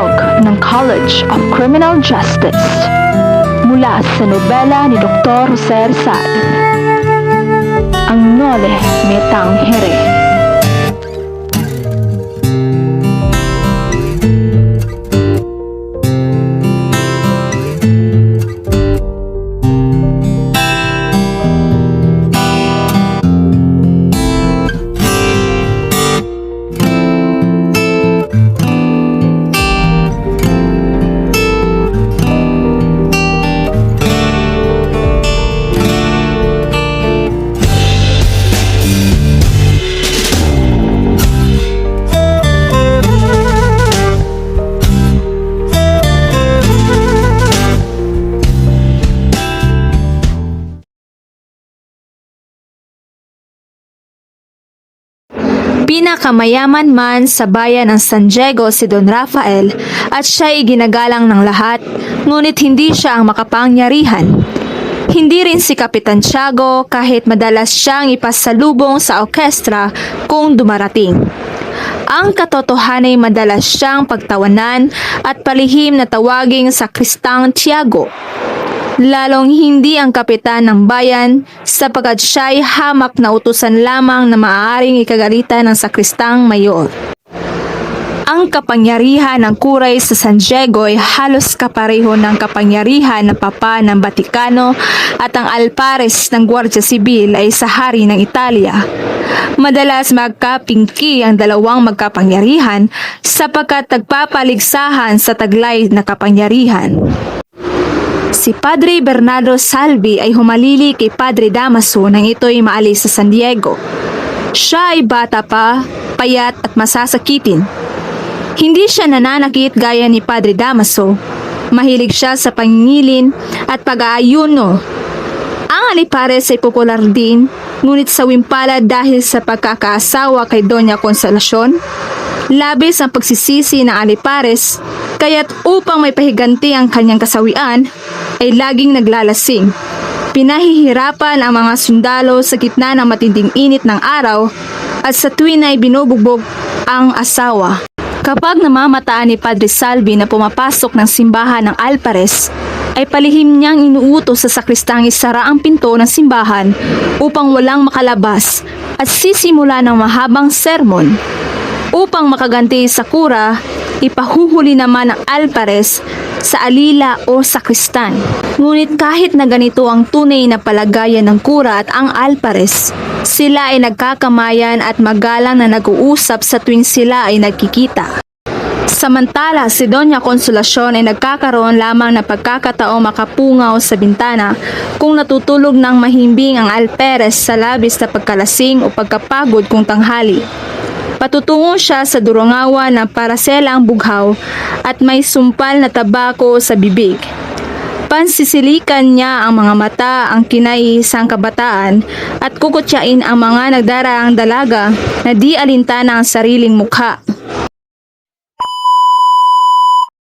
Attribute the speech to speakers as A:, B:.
A: Handog ng College of Criminal Justice mula sa nobela ni Dr. Jose Rizal Ang Nole Metang
B: Pinakamayaman man sa bayan ng San Diego si Don Rafael at siya ay ginagalang ng lahat, ngunit hindi siya ang makapangyarihan. Hindi rin si Kapitan Tiago kahit madalas siyang ipasalubong sa orkestra kung dumarating. Ang katotohanan ay madalas siyang pagtawanan at palihim na tawaging sa Kristang Tiago lalong hindi ang kapitan ng bayan sapagkat siya'y hamak na utusan lamang na maaaring ikagalitan ng sakristang mayor. Ang kapangyarihan ng kuray sa San Diego ay halos kapareho ng kapangyarihan ng Papa ng Batikano at ang alpares ng Gwardiya Sibil ay sa hari ng Italia. Madalas magkapingki ang dalawang magkapangyarihan sapagkat nagpapaligsahan sa taglay na kapangyarihan. Si Padre Bernardo Salvi ay humalili kay Padre Damaso nang ito'y maalis sa San Diego. Siya ay bata pa, payat at masasakitin. Hindi siya nananakit gaya ni Padre Damaso. Mahilig siya sa pangingilin at pag-aayuno. Ang alipares ay popular din, ngunit sa wimpala dahil sa pagkakaasawa kay Doña Consolacion, labis ang pagsisisi ng alipares, kaya't upang may pahiganti ang kanyang kasawian, ay laging naglalasing. Pinahihirapan ang mga sundalo sa gitna ng matinding init ng araw at sa tuwin ay binubugbog ang asawa. Kapag namamataan ni Padre Salvi na pumapasok ng simbahan ng Alpares, ay palihim niyang inuutos sa sakristang isara ang pinto ng simbahan upang walang makalabas at sisimula ng mahabang sermon. Upang makaganti sa kura, ipahuhuli naman ng Alpares sa alila o sakristan. Ngunit kahit na ganito ang tunay na palagayan ng kura at ang Alpares, sila ay nagkakamayan at magalang na nag-uusap sa tuwing sila ay nagkikita. Samantala, si Doña Consolacion ay nagkakaroon lamang ng pagkakataong makapungaw sa bintana kung natutulog ng mahimbing ang Alperes sa labis na pagkalasing o pagkapagod kung tanghali. Patutungo siya sa durongawa na paraselang bughaw at may sumpal na tabako sa bibig. Pansisilikan niya ang mga mata ang kinaisang kabataan at kukutyain ang mga nagdaraang dalaga na di alintana ang sariling mukha.